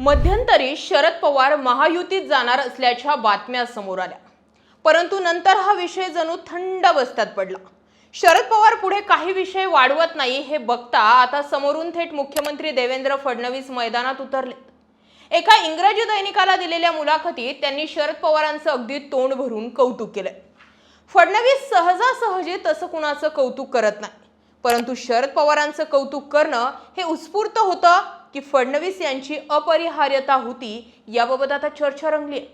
मध्यंतरी शरद पवार महायुतीत जाणार असल्याच्या बातम्या समोर आल्या. परंतु नंतर हा विषय जणू थंड अवस्थेत पडला. शरद पवार पुढे काही विषय वाढवत नाही हे बघता आता समोरून थेट मुख्यमंत्री देवेंद्र फडणवीस मैदानात उतरले. एका इंग्रजी दैनिकाला दिलेल्या मुलाखतीत त्यांनी शरद पवारांचं अगदी तोंड भरून कौतुक केलंय. फडणवीस सहजासहजी तसं कुणाचं कौतुक करत नाही. परंतु शरद पवारांचं कौतुक करणं हे उत्स्फूर्त होतं की फडणवीस यांची अपरिहार्यता होती याबाबत आता चर्चा रंगली आहे.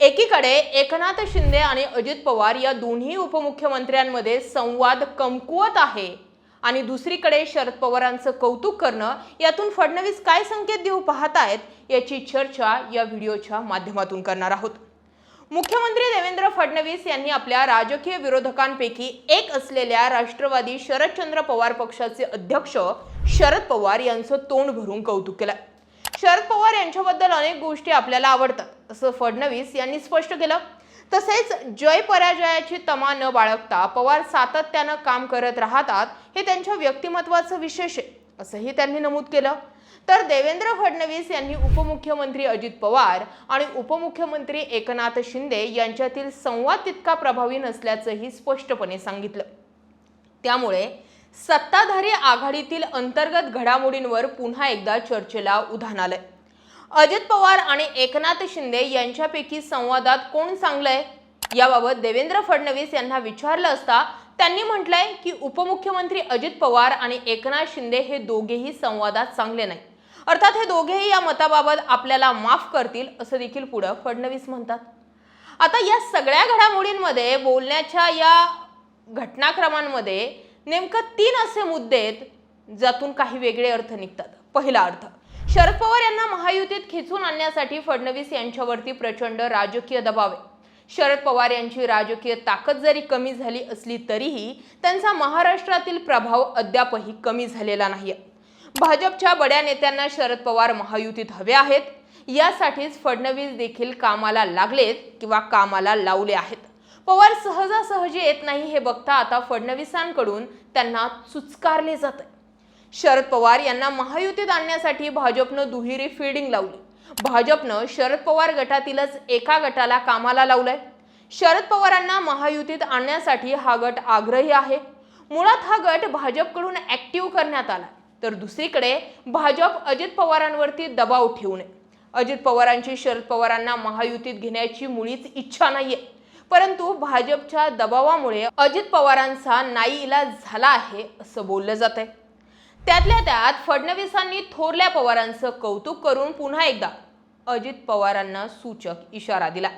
एकीकडे एकनाथ शिंदे आणि अजित पवार या दोन्ही उपमुख्यमंत्र्यांमध्ये संवाद कमकुवत आहे आणि दुसरीकडे शरद पवारांचं कौतुक करणं यातून फडणवीस काय संकेत देऊ पाहतायत याची चर्चा या व्हिडिओच्या माध्यमातून करणार आहोत. मुख्यमंत्री देवेंद्र फडणवीस यांनी आपल्या राजकीय विरोधकांपैकी एक असलेल्या राष्ट्रवादी शरदचंद्र पवार पक्षाचे अध्यक्ष शरद पवार यांचं तोंड भरून कौतुक केलं शरद पवार यांच्याबद्दल अनेक गोष्टी आपल्याला आवडतात. असं फडणवीस यांनी स्पष्ट केलं. तसेच जय पराजयाची तमा न बाळगता पवार सातत्यानं काम करत राहतात हे त्यांच्या व्यक्तिमत्वाचं विशेष आहे असंही त्यांनी नमूद केलं. तर देवेंद्र फडणवीस यांनी उपमुख्यमंत्री अजित पवार आणि उपमुख्यमंत्री एकनाथ शिंदे यांच्यातील संवाद तितका प्रभावी नसल्याचंही स्पष्टपणे सांगितलं. त्यामुळे सत्ताधारी आघाडीतील अंतर्गत घडामोडींवर पुन्हा एकदा चर्चेला उधाण आलंय. अजित पवार आणि एकनाथ शिंदे यांच्यापैकी संवादात कोण चांगलंय? याबाबत देवेंद्र फडणवीस यांना विचारलं असता त्यांनी म्हटलंय की उपमुख्यमंत्री अजित पवार आणि एकनाथ शिंदे हे दोघेही संवादात चांगले नाही अर्थात हे दोघेही या मताबाबत आपल्याला माफ करतील असं देखील पुढं फडणवीस म्हणतात. आता या सगळ्या घडामोडींमध्ये बोलण्याच्या या घटनाक्रमांमध्ये नेमकं तीन असे मुद्दे आहेत ज्यातून काही वेगळे अर्थ निघतात. पहिला अर्थ शरद पवार यांना महायुतीत खेचून आणण्यासाठी फडणवीस यांच्यावरती प्रचंड राजकीय दबाव आहे. शरद पवार यांची राजकीय ताकद जरी कमी झाली असली तरीही त्यांचा महाराष्ट्रातील प्रभाव अद्यापही कमी झालेला नाही भाजपच्या बड्या नेत्यांना शरद पवार महायुतीत हवे आहेत यासाठीच फडणवीस देखील कामाला लागलेत किंवा कामाला लावले आहेत. पवार सहजासहजी येत नाही हे बघता आता फडणवीसांकडून त्यांना चुचकारले जात शरद पवार यांना महायुतीत आणण्यासाठी भाजपनं दुहेरी फिल्डिंग लावली. भाजपनं शरद पवार गटातीलच एका गटाला कामाला लावलंय. शरद पवारांना महायुतीत आणण्यासाठी हा गट आग्रही आहे. मुळात हा गट भाजपकडून ऍक्टिव्ह करण्यात आला तर दुसरीकडे भाजप अजित पवारांवरती दबाव ठेवू नये. अजित पवारांची शरद पवारांना महायुतीत घेण्याची मुळीच इच्छा नाहीये. परंतु भाजपच्या दबावामुळे अजित पवारांचा नाईला झाला आहे असं बोललं जात आहे त्यातल्या त्यात फडणवीसांनी थोरल्या पवारांचं कौतुक करून पुन्हा एकदा अजित पवारांना सूचक इशारा दिला.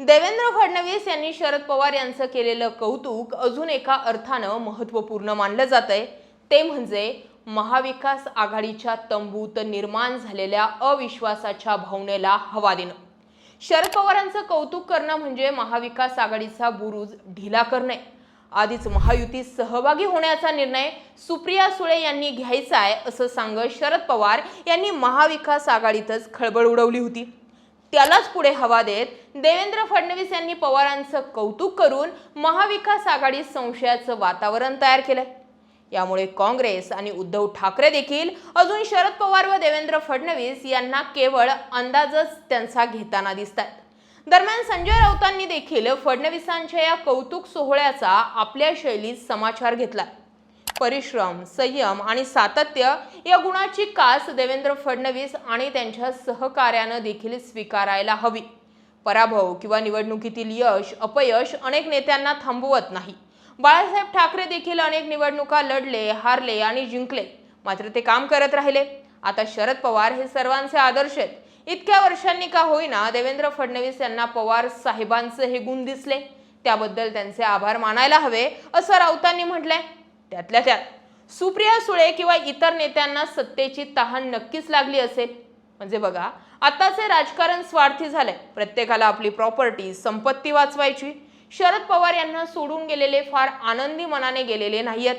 देवेंद्र फडणवीस यांनी शरद पवार यांचं केलेलं कौतुक अजून एका अर्थानं महत्त्वपूर्ण मानलं जात आहे ते म्हणजे महाविकास आघाडीच्या तंबूत निर्माण झालेल्या अविश्वासाच्या भावनेला हवा देणं. शरद पवारांचं कौतुक करणं म्हणजे महाविकास आघाडीचा बुरुज ढिला करणे. आधीच महायुतीत सहभागी होण्याचा निर्णय सुप्रिया सुळे यांनी घ्यायचा आहे असं सांगत शरद पवार यांनी महाविकास आघाडीतच खळबळ उडवली होती. त्यालाच पुढे हवा देत देवेंद्र फडणवीस यांनी पवारांचं कौतुक करून महाविकास आघाडीत संशयाचं वातावरण तयार केलंय. यामुळे काँग्रेस आणि उद्धव ठाकरे देखील अजून शरद पवार व देवेंद्र फडणवीस यांना केवळ अंदाजच त्यांचा घेताना दिसतात दरम्यान संजय राऊतांनी देखील फडणवीसांच्या या कौतुक सोहळ्याचा आपल्या शैलीत समाचार घेतला परिश्रम संयम आणि सातत्य या गुणाची कास देवेंद्र फडणवीस आणि त्यांच्या सहकार्यानं देखील स्वीकारायला हवी. पराभव किंवा निवडणुकीतील यश अपयश अनेक नेत्यांना थांबवत नाही. बाळासाहेब ठाकरे देखील अनेक निवडणुका लढले हारले आणि जिंकले. मात्र ते काम करत राहिले. आता शरद पवार हे सर्वांचे आदर्श आहेत. इतक्या वर्षांनी का होईना देवेंद्र फडणवीस यांना पवार साहेबांचे हे गुण दिसले. त्याबद्दल त्यांचे आभार मानायला हवे असं राऊतांनी म्हटलंय. त्यातल्या त्यात सुप्रिया सुळे किंवा इतर नेत्यांना सत्तेची तहान नक्कीच लागली असेल. म्हणजे बघा आताचे राजकारण स्वार्थी झालंय. प्रत्येकाला आपली प्रॉपर्टी संपत्ती वाचवायची. शरद पवार यांना सोडून गेलेले फार आनंदी मनाने गेलेले नाहीयेत.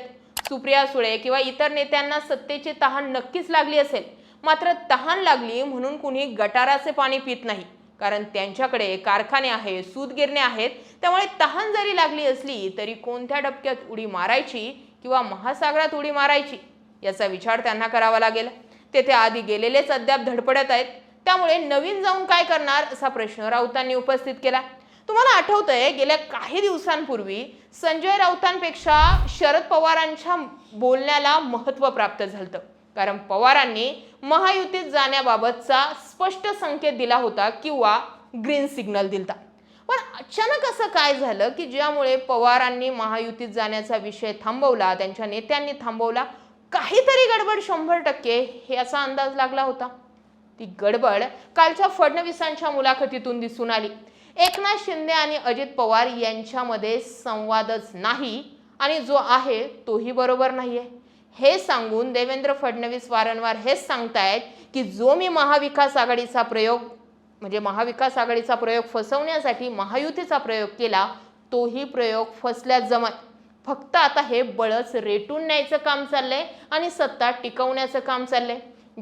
सुप्रिया सुळे किंवा इतर नेत्यांना सत्तेची तहान नक्कीच लागली असेल. मात्र तहान लागली म्हणून कुणी गटाराचे पाणी पित नाही. कारण त्यांच्याकडे कारखाने आहे सूतगिरणे आहेत. त्यामुळे तहान जरी लागली असली तरी कोणत्या डबक्यात उडी मारायची किंवा महासागरात उडी मारायची याचा विचार त्यांना करावा लागेल. तेथे आधी गेलेलेच अद्याप धडपडत आहेत. त्यामुळे नवीन जाऊन काय करणार असा प्रश्न राऊतांनी उपस्थित केला. तुम्हाला आठवतंय गेल्या काही दिवसांपूर्वी संजय राऊतांपेक्षा शरद पवारांच्या बोलण्याला महत्त्व प्राप्त झालं कारण पवारांनी महायुतीत जाण्याबाबतचा स्पष्ट संकेत दिला होता किंवा ग्रीन सिग्नल दिलता. पण अचानक असं काय झालं की ज्यामुळे पवारांनी महायुतीत जाण्याचा विषय थांबवला त्यांच्या नेत्यांनी थांबवला काहीतरी गडबड शंभर टक्के हे असा अंदाज लागला होता. ती गडबड कालच्या फडणवीसांच्या मुलाखतीतून दिसून आली. एकनाथ शिंदे आणि अजित पवार यांच्यामध्ये संवादच नाही आणि जो आहे तोही बरोबर नाही आहे हे सांगून देवेंद्र फडणवीस वारंवार हेच सांगतायत की जो मी महाविकास आघाडीचा प्रयोग म्हणजे महाविकास आघाडीचा प्रयोग फसवण्यासाठी महायुतीचा प्रयोग केला तोही प्रयोग फसल्यात जमत. फक्त आता हे बळच रेटून न्यायचं काम चाललंय आणि सत्ता टिकवण्याचं काम चाललंय.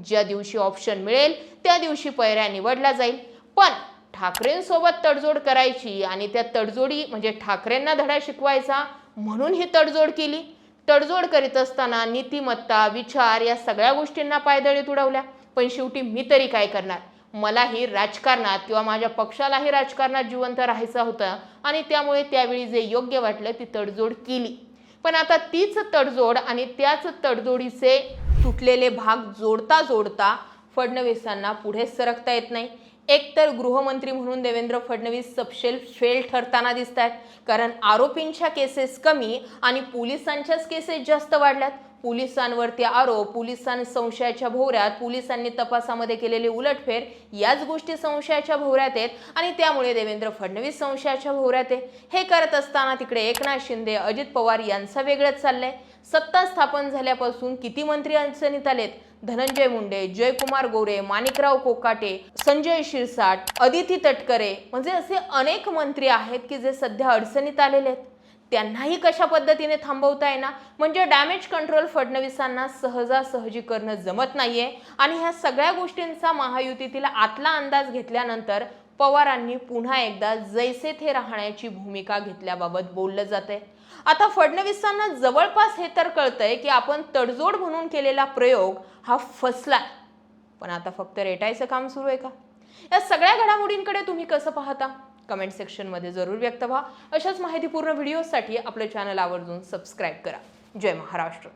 ज्या दिवशी ऑप्शन मिळेल त्या दिवशी पैऱ्या निवडला जाईल. पण ठाकरेंसोबत तडजोड करायची आणि त्या तडजोडी म्हणजे ठाकरेंना धडा शिकवायचा म्हणून ही तडजोड केली. तडजोड करीत असताना नीतिमत्ता विचार या सगळ्या गोष्टींना पायदळीत उडवल्या. पण शेवटी मी तरी काय करणार? मलाही राजकारणात किंवा माझ्या पक्षालाही राजकारणात जिवंत राहायचं होतं आणि त्यामुळे त्यावेळी जे योग्य वाटलं ती तडजोड केली. पण आता तीच तडजोड आणि त्याच तडजोडीचे तुटलेले भाग जोडता जोडता फडणवीसांना पुढे सरकता येत नाही. एकतर गृहमंत्री म्हणून देवेंद्र फडणवीस सपशेल फेल ठरताना दिसत आहेत कारण आरोपींच्या केसेस कमी आणि पोलिसांच्याच केसेस जास्त वाढल्यात. पोलिसांवरती आरोप पोलिसां संशयाच्या भोवऱ्यात पोलिसांनी तपासामध्ये केलेली उलटफेर याच गोष्टी संशयाच्या भोवऱ्यात आहेत आणि त्यामुळे देवेंद्र फडणवीस संशयाच्या भोवऱ्यात आहे. हे करत असताना तिकडे एकनाथ शिंदे अजित पवार यांचं वेगळंच चाललंय. सत्ता स्थापन झाल्यापासून किती मंत्री अडचणीत आलेत? धनंजय मुंडे जयकुमार गोरे माणिकराव कोकाटे संजय शिरसाट अदिती तटकरे म्हणजे असे अनेक मंत्री आहेत की जे सध्या अडचणीत आलेले आहेत. त्यांनाही कशा पद्धतीने थांबवता येणार? म्हणजे डॅमेज कंट्रोल फडणवीसांना सहजासहजी करणं जमत नाहीये आणि ह्या सगळ्या गोष्टींचा महायुतीतील आतला अंदाज घेतल्यानंतर पवारांनी पुन्हा एकदा जैसे थे राहण्याची भूमिका घेतल्याबाबत बोललं जातंय. आता फडणवीसांना जवळपास हे तर कळतंय की आपण तडजोड म्हणून केलेला प्रयोग हा फसलाय. पण आता फक्त रेटायचं काम सुरू आहे का? या सगळ्या घडामोडींकडे तुम्ही कसं पाहता? कमेंट सेक्शनमध्ये जरूर व्यक्त व्हा. अशाच माहितीपूर्ण व्हिडिओसाठी आपलं चॅनल आवर्जून सबस्क्राईब करा. जय महाराष्ट्र.